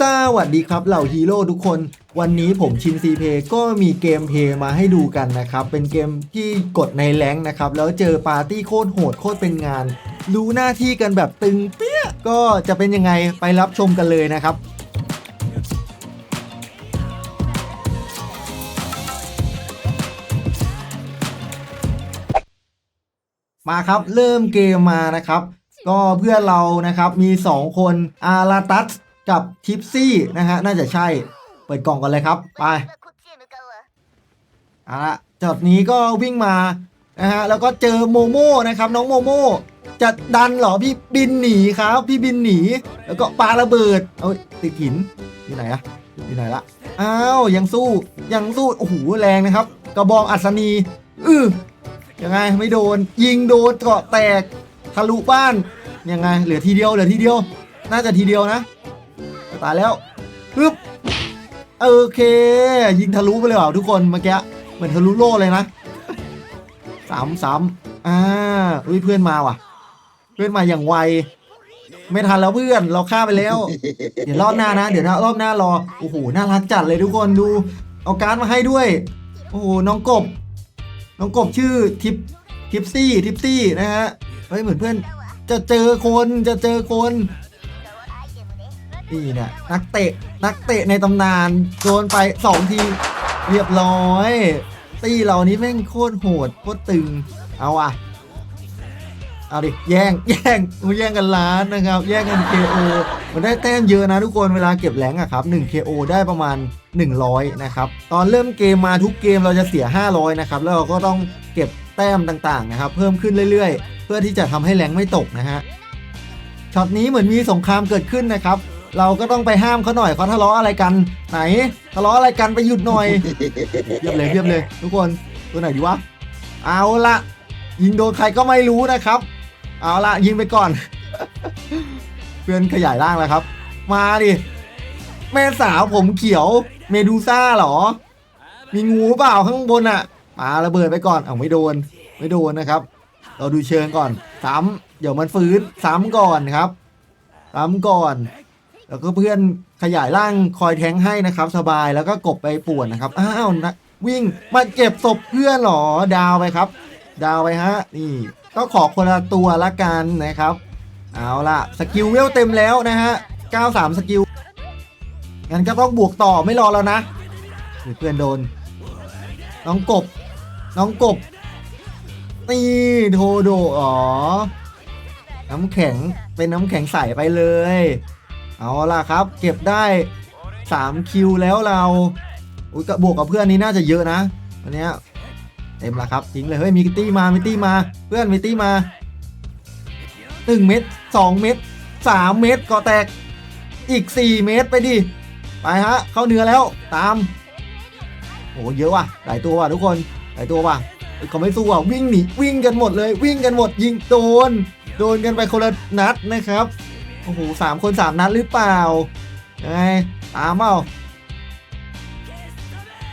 สวัสดีครับเหล่าฮีโร่ทุกคน วันนี้ผมชินซีเพก็มีเกมเพย์มาให้ดูกันนะครับ เป็นเกมที่กดในแรงนะครับ แล้วเจอปาร์ตี้โคตรโหดโคตรเป็นงาน รู้หน้าที่กันแบบตึงเปี้ย ก็จะเป็นยังไงไปรับชมกันเลยนะครับมาครับ เริ่มเกมมานะครับ ก็เพื่อนเรานะครับมี 2 คนอาราตัส กับทิปซี่นะฮะน่าจะใช่เปิดกล่องกันเลยครับ ไปอาละจอดนี้ก็วิ่งมานะฮะแล้วก็เจอโมโม่นะครับน้องโมโม่จะดันเหรอพี่บินหนีครับ พี่บินหนี แล้วก็ปาระเบิดเอ้ยติดหินที่ไหนอะที่ไหนละอ้าวยังสู้ยังสู้โอ้โหแรงนะครับ กระบองอัศนีอือยังไงไม่โดน ยิงโดนเกาะแตกทะลุบ้านยังไงเหลือทีเดียวเหลือทีเดียว น่าจะทีเดียวนะ ตายแล้วฮึบโอเค ยิงทะลุไปเลยเหรอทุกคนเมื่อกี้เหมือนทะลุโล่เลยนะสามสามอ่าอุ้ยเพื่อนมาว่ะ เพื่อนมาอย่างไว ไม่ทันแล้วเพื่อนเราฆ่าไปแล้ว เดี๋ยวรอบหน้านะ เดี๋ยวรอบหน้ารอโอ้โหน่ารักจัดเลยทุกคนดู เอาการ์ดมาให้ด้วย โอ้โหน้องกบ น้องกบชื่อทิปทิปซี่ทิปซี่นะฮะเฮ้ยเหมือนเพื่อนจะเจอคนจะเจอคน นี่เนี่ยนักเตะนักเตะในตำนานโดนไปสองทีเรียบร้อย ตีเรานี้แม่งโคตรโหดโคตรตึงเอาอะเอาดิแย่งแย่งมาแย่งกันล้านนะครับ แย่งกัน KO มันได้แต้มเยอะนะทุกคนเวลาเก็บแรงอะครับ1 KO ได้ประมาณ 100 นะครับ ตอนเริ่มเกมมาทุกเกมเราจะเสีย 500 นะครับ แล้วเราก็ต้องเก็บแต้มต่างๆนะครับ เพิ่มขึ้นเรื่อยๆ เพื่อที่จะทำให้แรงไม่ตกนะฮะช็อตนี้เหมือนมีสงครามเกิดขึ้นนะครับ เราก็ต้องไปห้ามเขาหน่อยเขาทะเลาะอะไรกันไหนทะเลาะอะไรกันไปหยุดหน่อยเยียบเลยเยียบเลย ทุกคนตัวไหนดีวะเอาละยิงโดนใครก็ไม่รู้นะครับ เอาละยิงไปก่อน เพื่อนขยายร่างแล้วครับ มาดิแม่สาวผมเขียว เมดูซ่าหรอ มีงูเปล่าข้างบนอะปาระเบิดไปก่อนเอาไม่โดน ไม่โดนนะครับ เราดูเชิงก่อนซ้ำเดี๋ยวมันฟื้นซ้ำก่อนครับซ้ำก่อน แล้วก็เพื่อนขยายร่างคอยแทงให้นะครับ สบายแล้วก็กบไปป่วนนะครับ อ้าวนะวิ่งมาเก็บศพเพื่อนหรอดาวไปครับ ดาวไปฮะนี่ก็ขอคนละตัวละกันนะครับ เอาล่ะสกิลเวลเต็มแล้วนะฮะ 93 สกิลงั้นก็ต้องบวกต่อไม่รอแล้วนะนเพื่อนโดน น้องกบ น้องกบนี่โทโดอ๋อ น้ำแข็งเป็นน้ำแข็งใสไปเลย เอาล่ะครับ เก็บได้ 3 คิวแล้วเราอุ้ยก็บวกกับเพื่อนนี้น่าจะเยอะนะวันนี้เต็มละครับทิ้งเลยเฮ้ยมีตี้มามีตี้มา เพื่อนมีตี้มา1เม็ด2เม็ด3เม็ดก็แตกอีก 4 เม็ดไปดิไปฮะเข้าเนื้อแล้วตามโอ้เยอะว่ะหลายตัวว่ะทุกคนหลายตัวว่ะเขาไม่สู้อะวิ่งหนีวิ่งกันหมดเลย วิ่งกันหมดยิงโดน โดนกันไปคนละนัดนะครับ อ้โหสามคนสามนัดหรือเปล่ายังไงตามเปล่า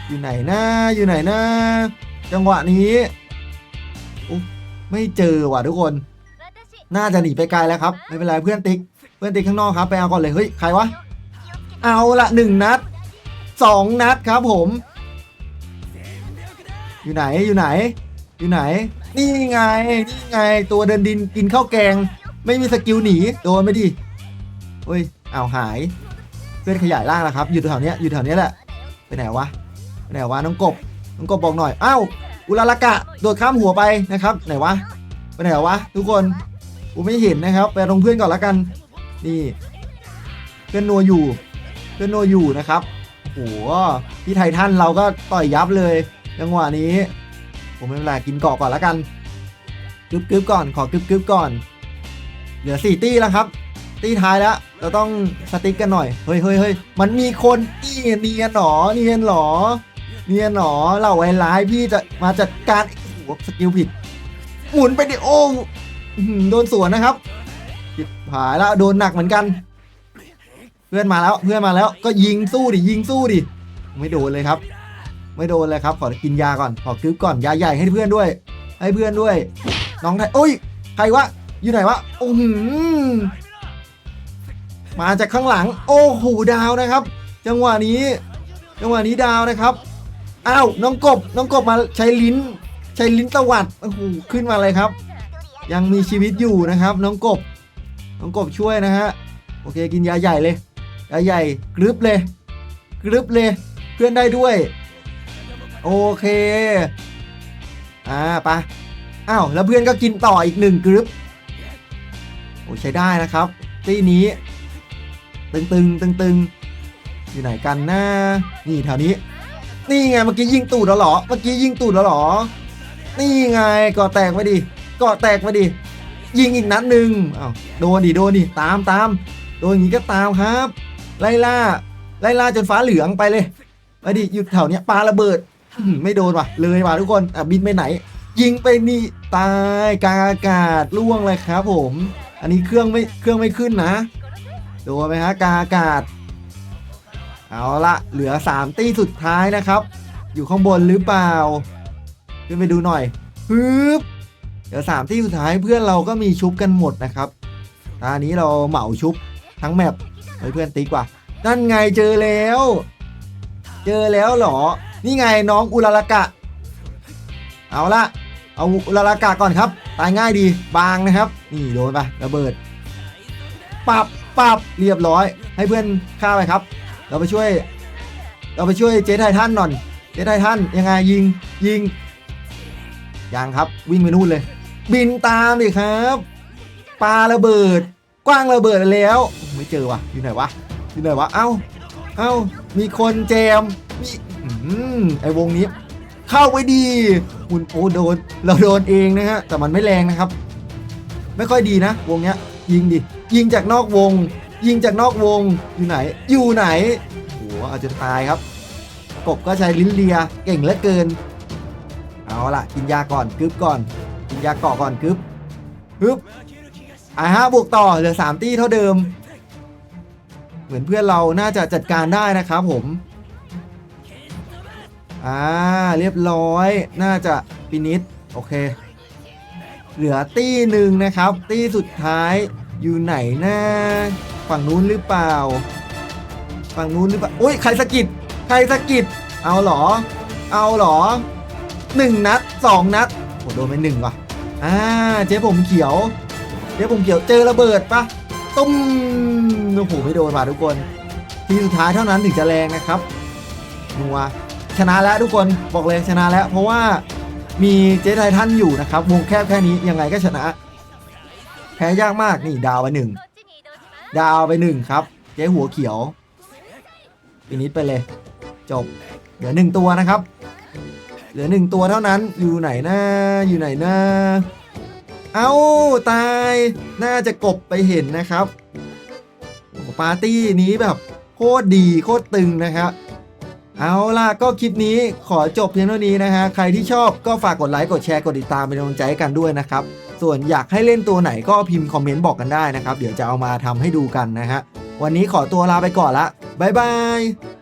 อยู่ไหนนะอยู่ไหนนะจังหวะนี้อุ๊ยไม่เจอว่ะทุกคน น่าจะหนีไปไกลแล้วครับ ไม่เป็นไรเพื่อนติ๊ก เพื่อนติ๊กข้างนอกครับไปเอาก่อนเลย เฮ้ย ใครวะ เอาละหนึ่งนัดสองนัดครับผม อยู่ไหนอยู่ไหน อยู่ไหน นี่ไง นี่ไงตัวเดินดินกินข้าวแกง ไม่มีสกิลหนี โดนไม่ดิ เฮ้ยเอาวหาย เพื่อนขยายร่างแล้วครับ อยู่แถวเนี้ยอยู่แถวเนี้ยแหละ ไปไหนวะ ไปไหนวะน้องกบ น้องกบบอกหน่อย อ้าว อุลาลากะ โดดข้ามหัวไปนะครับ ไหนวะ ไปไหนวะ ทุกคน กูไม่เห็นนะครับ ไปตรงเพื่อนก่อนละกัน นี่ เพื่อนนัวอยู่ เพื่อนนัวอยู่นะครับโอ้โหพี่ไททันเราก็ต่อยยับเลยจังหวะนี้ ผมไม่เป็นไรกินเกาะก่อนละกันกึบกึบก่อน ขอกึบกึบก่อน เหลือสี่ตี้แล้วครับ ตีท้ายแล้วเราต้องสติ๊กกันหน่อย เฮ้ยเฮ้ยเฮ้ยมันมีคนอี้เนียนหนอเนียนหรอเนียนหนอเราไว้ร้ายพี่จะมาจัดการโอ้โหสกิลผิด หมุนไปดิโอ้โดนสวนนะครับผิดผายแล้วโดนหนักเหมือนกัน เพื่อนมาแล้วเพื่อนมาแล้ว ก็ยิงสู้ดิยิงสู้ดิไม่โดนเลยครับ ไม่โดนเลยครับ ขอกินยาก่อนขอกึบก่อนยาใหญ่ให้เพื่อนด้วย ให้เพื่อนด้วย น้องไทยโอ้ยใครวะอยู่ไหนวะโอ้โห มาจากข้างหลัง โอ้โหดาวนะครับ จังหวะนี้ จังหวะนี้ดาวนะครับอ้าวน้องกบน้องกบมาใช้ลิ้น ใช้ลิ้นตวัดโอ้โหขึ้นมาเลยครับ ยังมีชีวิตอยู่นะครับ น้องกบ น้องกบช่วยนะฮะโอเคกินยาใหญ่เลยยาใหญ่กรึบเลยกรึบเลย เพื่อนได้ด้วย โอเคอ่าปะอ้าวแล้วเพื่อนก็กินต่ออีกหนึ่งกรึบโอ้ใช้ได้นะครับตีนี้ ตึงตึงตึงตึงๆอยู่ไหนกันนะนี่แถวนี้ นี่ไงเมื่อกี้ยิงตูดแล้วหรอเมื่อกี้ยิงตูดแล้วหรอ นี่ไงก่อแตกมาดิก่อแตกมาดิยิงอีกนัดหนึ่งอ้าวโดนดิโดนดิตามตามโดนอย่างนี้ก็ตามครับ ไล่ล่า ไล่ล่าจนฟ้าเหลืองไปเลยไปดิหยุดแถวเนี้ยปาระเบิดไม่โดนว่ะ เลยว่ะทุกคนอะบินไปไหน ยิงไปนี่ตายกลางอากาศล่วงเลยครับผม อันนี้เครื่องไม่เครื่องไม่ขึ้นนะ ดูไหมฮะกาอากาศ เอาละเหลือ 3 ตี้สุดท้ายนะครับ อยู่ข้างบนหรือเปล่า ขึ้นไปดูหน่อยฮึบเดี๋ยวสามตี้สุดท้ายเพื่อนเราก็มีชุบกันหมดนะครับตอนนี้เราเหมาชุบทั้งแมปเฮ้ยเพื่อนติ๊กว่ะนั่นไงเจอแล้ว เจอแล้วเหรอ นี่ไงน้องอุลารากะ เอาละเอาอุลารากะก่อนครับ ตายง่ายดีบางนะครับ นี่โดนไประเบิด ปับ ปับเรียบร้อย ให้เพื่อนฆ่าไปครับ เราไปช่วย เราไปช่วยเจไททันหน่อยเจไททันยังไงยิงยิงยังครับวิ่งไปนู่นเลย บินตามดิครับปลาระเบิด กว้างระเบิดแล้ว ไม่เจอวะอยู่ไหนวะอยู่ไหนวะเอ้าเอ้ามีคนแจมมีอืมไอวงนี้ เข้าไปดีคุณโอ้โดนเราโดนเองนะฮะแต่มันไม่แรงนะครับ ไม่ค่อยดีนะ วงเนี้ยยิงดิ ยิงจากนอกวง ยิงจากนอกวงอยู่ไหน อยู่ไหนโอ้โหเอาจนตายครับ กบก็ใช้ลิ้นเลียเก่งเหลือเกิน เอาละกินยาก่อนกึบก่อน กินยาเกาะก่อนกึบฮึบอ่าฮะบวกต่อเหลือสามตี้เท่าเดิม เหมือนเพื่อนเราน่าจะจัดการได้นะครับผมอ่าเรียบร้อยน่าจะปินิดโอเค เหลือตี้หนึ่งนะครับ ตี้สุดท้าย อยู่ไหนนะฝั่งนู้นหรือเปล่า ฝั่งนู้นหรือเปล่าอุ้ยใครสะกิดใครสะกิดเอาหรอ เอาหรอหนึ่งนัดสองนัดโอ้โดนไปหนึ่งว่ะอ่าเจ๊ผมเขียวเจ๊ผมเขียวเจอระเบิดปะตุ้มโอ้โหไม่โดนว่ะทุกคน ทีสุดท้ายเท่านั้นถึงจะแรงนะครับนัวชนะแล้วทุกคนบอกเลยชนะแล้ว เพราะว่ามีเจ๊ไททันอยู่นะครับวงแคบแค่นี้ยังไงก็ชนะ แพ้ยากมากนี่ดาวไปหนึ่งดาวไปหนึ่งครับเจ๊หัวเขียวปีนิดไปเลย จบ เหลือหนึ่งตัวนะครับ เหลือหนึ่งตัวเท่านั้นอยู่ไหนนะอยู่ไหนนะเอ้าตายน่าจะกบไปเห็นนะครับโอ้ปาร์ตี้นี้แบบโคตรดีโคตรตึงนะครับเอาล่ะก็คลิปนี้ขอจบเพียงเท่านี้นะฮะใครที่ชอบก็ฝากกดไลค์กดแชร์กดติดตามเป็นกำลังใจให้กันด้วยนะครับ ส่วนอยากให้เล่นตัวไหนก็พิมพ์คอมเมนต์บอกกันได้นะครับ เดี๋ยวจะเอามาทำให้ดูกันนะฮะวันนี้ขอตัวลาไปก่อนละบ๊ายบาย